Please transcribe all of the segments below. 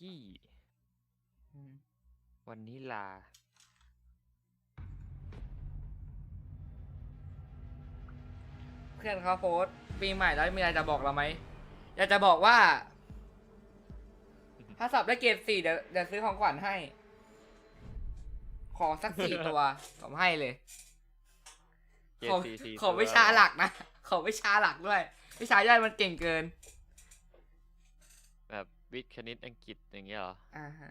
กี้อืมวันนี้ลา เพื่อนเขาโพสต์ปีใหม่แล้วมีอะไรจะบอกเราไหม อยากจะบอกว่า ถ้าสอบได้เกรดสี่เดี๋ยวเดี๋ยวซื้อของขวัญให้ ขอสักสี่ตัว ผมให้เลยเกรดขอสี่สี่ขอตัววิชาหลักนะ ขอวิชาหลักด้วย วิชาย่อยมันเก่งเกินแบบ วิทย์คณิตอังกฤษอย่างเงี้ยเหรอ อ่าฮะ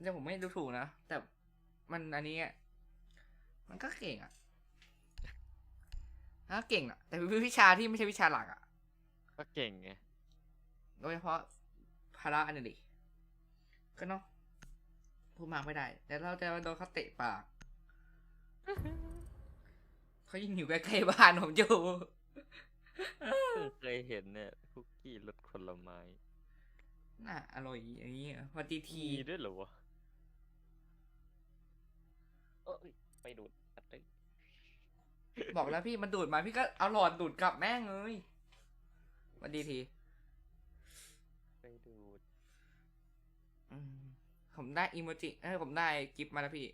เดี๋ยวผมไม่ดูถูกนะ แต่มันอันนี้อะมันก็เก่งอะมันก็เก่งอะ แต่เป็นวิชาที่ไม่ใช่วิชาหลักอะ ก็เก่งไง โดยเฉพาะภาระอันนี้ดิก็เนาะพูดมากไม่ได้ แต่เราจะโดนเขาเตะปากเขายิงอยู่ใกล้ๆบ้านผมอยู่เพิ่งเคยเห็นเนี่ยคุกกี้รสผลไม้ น่าอร่อยอย่างนี้อะพอทีทีมีด้วยเหรอวะเอ้ยไปดูดอัดเลยบอกแล้วพี่มันดูดมาพี่ก็เอาหลอดดูดกลับแม่งเลยพอดีทีไปดูดอืมผมได้อีโมจิเอ้ยผมได้กิฟต์มาแล้วพี่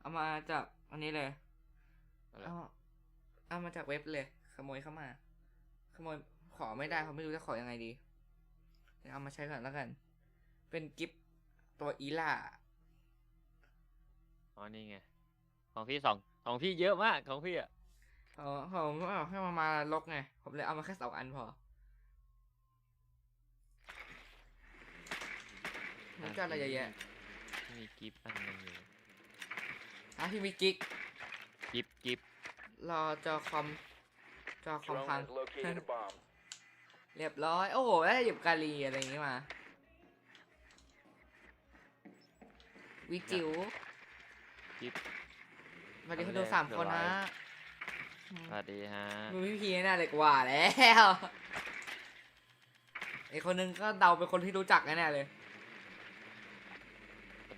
เอามาจากอันนี้เลยอะไรเอาเอามาจากเว็บเลย ขโมยเข้ามา ขโมยขอไม่ได้เขาไม่รู้จะขอยังไงดี เดี๋ยวเอามาใช้ก่อนแล้วกัน เป็นกิฟต์ตัวอีล่าอ๋อนี่ไง ของพี่สองของพี่เยอะมากของพี่อะเขาผมเอาให้มามาลกไง ผมเลยเอามาแค่สองอันพอมันก็อะไรเยอะแยะมีกิฟต์อันหนึงอยู่อะพี่มีกิ๊กกิฟต์กิฟต์รอจอคอมจอคอม Drone พัง has located a bomb. เรียบร้อย โอ้โหได้หยิบกาลีอะไรอย่างงี้มา วิจิวกิฟต์สวัสดีอัคนนดูแรกสามคนนะสวัสดีฮะ มึงพี่พีน่าเลยกว่าแล้วไอคนนึงก็เดาเป็นคนที่รู้จักแน่ๆเลย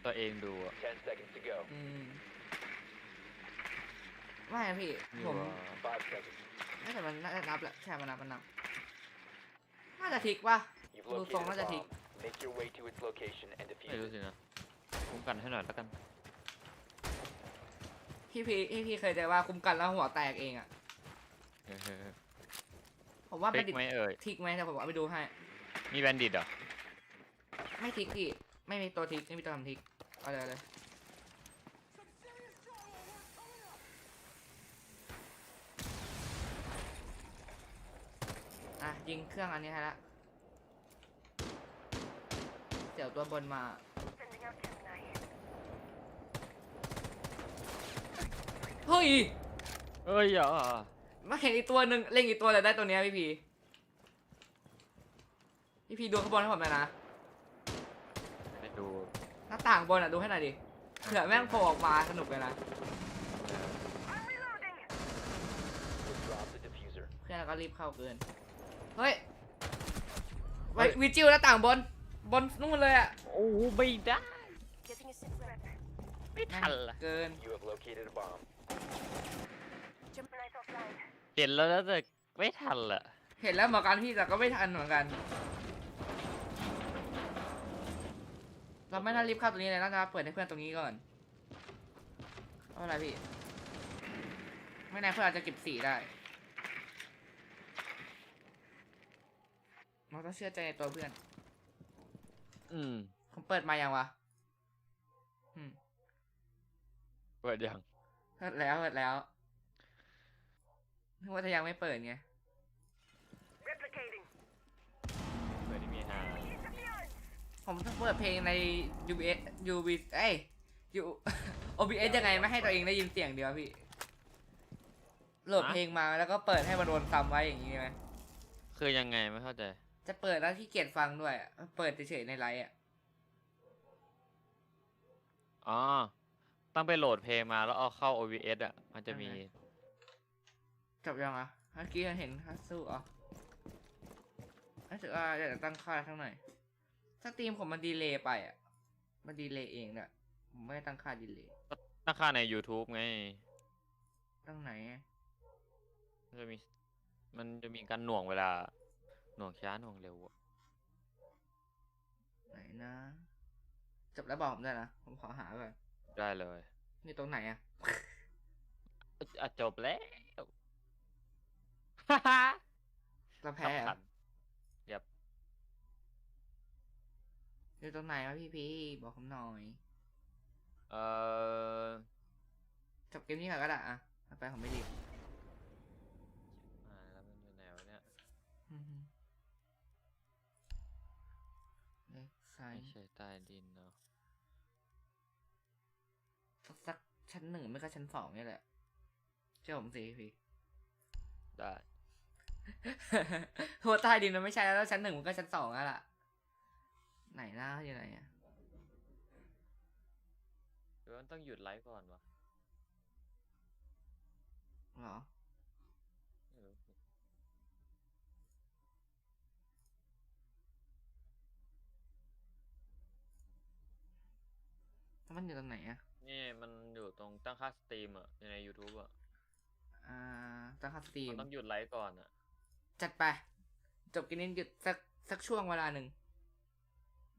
ตัวเองดูอะ10 seconds to go. อืมไม่อะพี่นี่ผมว่า5 seconds. น่าจะมันน่าจะนับแหละใช่มันนับมันนับ น่าจะทิกป่ะ You've ดูทรง located น่า a จะทิก bomb. Make your way to its location and ไม่ defuse รู้ it. สินะคุ้มกันให้หน่อยแล้วกันพี่พีพี่พี่เคยเจอว่าคุ้มกันแล้วหัวแตกเองอะเออผมว่าเฟไม่กดิไหมเอ่ยทิกไหมแต่ผมเอาไปดูให้ มีแบนดิตเหรอไม่ทิกพี่ไม่มีตัวทิกไม่มีตัวทำทิกเอาเลยเอาเลย อะยิงเครื่องอันนี้ให้ละเดี๋ยวตัวบนมาเฮ้ยเอ้ยอะมาเห็นอีกตัวหนึ่งเล่งอีกตัวเลยได้ตัวเนี้ยพี่พีพี่พีดูข้างบนให้ผมหน่อยนะไปดูหน้าต่างบนอะดูให้หน่อยดิเผื่อแม่งโผล่ออกมาสนุกเลยนะ Drop the diffuser. เพื่อนก็รีบเข้าเกิน เฮ้ยไว้วิจิวหน้าต่างบน บนนู่นเลยอะโอ้ไม่ได้ Getting a sit rep. ไม่ทันละเกิน You have located a bomb. Jump right offline. เห็นแล้วนะแต่ไม่ทันละเห็นแล้วเหมือนกันพี่แต่ก็ไม่ทันเหมือนกัน เราไม่น่ารีบเข้าตรงนี้เลยน่าจะเปิดให้เพื่อนตรงนี้ก่อนเพราะอะไรพี่ ไม่แน่เพื่อนอาจจะเก็บสีได้ เราต้องเชื่อใจในตัวเพื่อน อืม ผมเปิดมายังวะอืมเปิดยังเปิดแล้วเปิดแล้วนึกว่าจะยังไม่เปิดไง Replicating. เปิดที่มีหาผมต้องเปิดเพลงใน UBS UB เอ้ย U OBS ยังไงไม่ให้ตัวเองได้ยินเสียงเดียวพี่โหลดเพลงมาแล้วก็เปิดให้มาโดนซ้ำไว้อย่างนี้ไหมคือยังไงไม่เข้าใจ จะเปิดแล้วที่เกียจฟังด้วยอะเปิดเฉยๆในไลฟ์อะ อ๋อ ต้องไปโหลดเพลงมาแล้วเอาเข้า OBS อะ มันจะมี จบยังอะเมื่อกี้เห็นฮัสสู้อ๋อรู้สึกว่าอยากจะตั้งค่าข้างหน่อยสตรีมผมมันดีเลย์ไปอะ มันดีเลย์เองเนี่ยผมไม่ได้ตั้งค่าดีเลย์ ตั้งค่าใน YouTube ไง ตั้งไหนอะมันจะมี มันจะมีการหน่วงเวลา หน่วงช้าหน่วงเร็วอะไหนนะจบแล้วบอกผมด้วยนะผมขอหาก่อนได้เลย นี่ตรงไหนอะอะจบแล้วเราแพ้เหรสำคัอญยับอยู่ตรงไหนวะพี่พี่บอกผมหน่อย เอ่อ จบเกมนี้ก่อนก็ได้อะเอาไปผมไม่ดีอ่าแล้วมันอยู่ไหนวะเนี่ย อือฮึ เล็กไซไม่น์ใช่ใต้ดินเนาะสักชั้นหนึ่งไม่ก็ชั้นสองนี่แหละเชื่อผมสิพี่ ได้หัวใต้ดินมันไม่ใช่แล้วชั้นหนึ่งมันก็ชั้นสองแล้วล่ะ ไหนล่ะอยู่ไหนอะหรือว่ามันต้องหยุดไลฟ์ก่อนวะเหรอ มันอยู่ตรงไหนอะนี่มันอยู่ตรงตั้งค่าสตรีมอะอยู่ใน YouTube อะอ่าตั้งค่าสตรีมมันต้องหยุดไลฟ์ก่อนอะจัดไป จบกินนี้หยุดสักสักช่วงเวลาหนึ่ง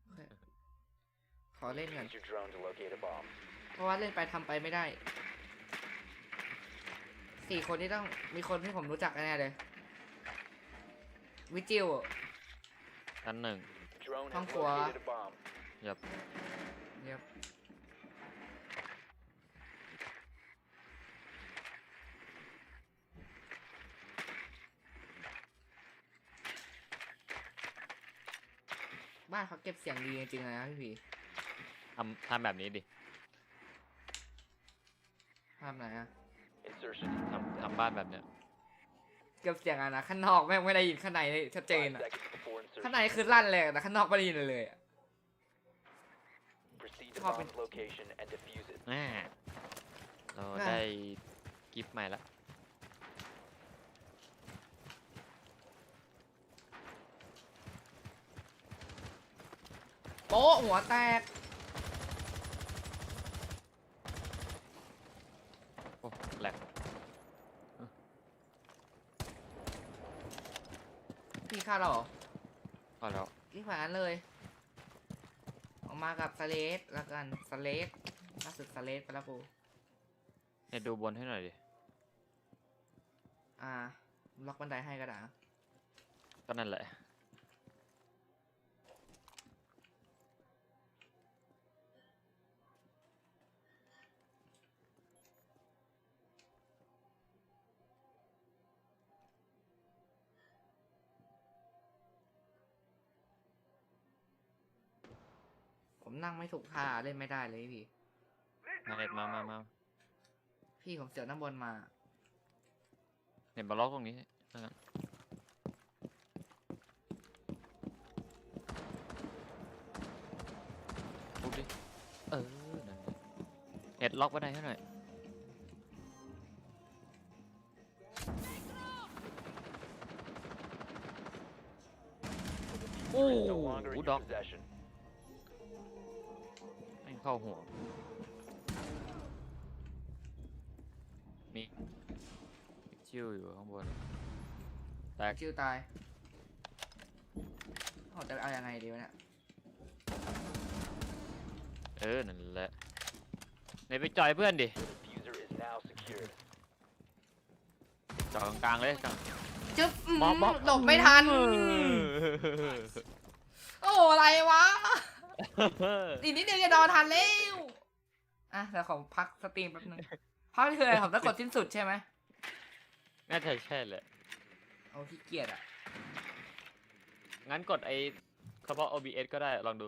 โอเคขอเล่นก่อน Use your drone to locate a bomb. เพราะว่าเล่นไปทำไปไม่ได้ สี่คนที่ต้องมีคนที่ผมรู้จักแน่ๆเลย วิจิวชั้นหนึ่ง Drone has Không của- located a bomb. ยับเดี๋ยว บ้านเขาเก็บเสียงดีจริงๆเลยนะพี่ผีทำทำแบบนี้ดิภาพไหนอะ Insertion. ทำทำบ้านแบบเนี้ยเก็บเสียงอะนะข้างนอกแม่งไม่ได้ยินข้างในเลยชัดเจน Five อะ seconds before ข้างใน insertion. คือลั่นเลยแต่ข้างนอกไม่ได้ยินเลยเลยอะ Proceed to Copy. bomb's location and defuse it. แน่เราน่ะได้กิฟต์ใหม่ละ ป๊ะหัวแตก โอ้แหลกพี่ฆ่าเราเหรอพอแล้วพี่ผ่านเลย ออกมากับสเลสแล้วกันสเลสล่าสุดสเลสไปแล้วกูเนี่ยดูบนให้หน่อยดิ อ่า ล็อกบันไดให้ก็ได้นะก็นั่นแหละ นั่งไม่ถูกท่าเล่นไม่ได้เลยพี่ มาเน็ตมามามาพี่ผมเสียวน้ำบนมา เน็ตมาล็อกตรงนี้แล้วกันปุ๊บดิ เออ นั่นแหละเน็ตล็อกไว้ได้ให้หน่อย โอ้ Is โห no longer in ด็อ your ก possession. แม่งเข้าหัว มีชิวอยู่ข้างบน แตกชิวตายโอ้จะเอายังไงดีวะเนี่ย เออ นั่นแหละไหนไปจอยเพื่อนดิ The diffuser is now secured. จอยกลางๆเลยกลางจึ๊บอืมม็อบม็อบหลบไม่ทันโอ้ อะไรวะ อีกนิดเดียวจะนอนทันแล้วอะเดี๋ยวขอพักสตรีมแป๊บนึงพักนี่คืออะไรผมต้องกดสิ้นสุดใช่ไหมน่าจะใช่แหละโอ้ขี้เกียจอะ งั้นกดไอ้เฉพาะ OBS ก็ได้ลองดู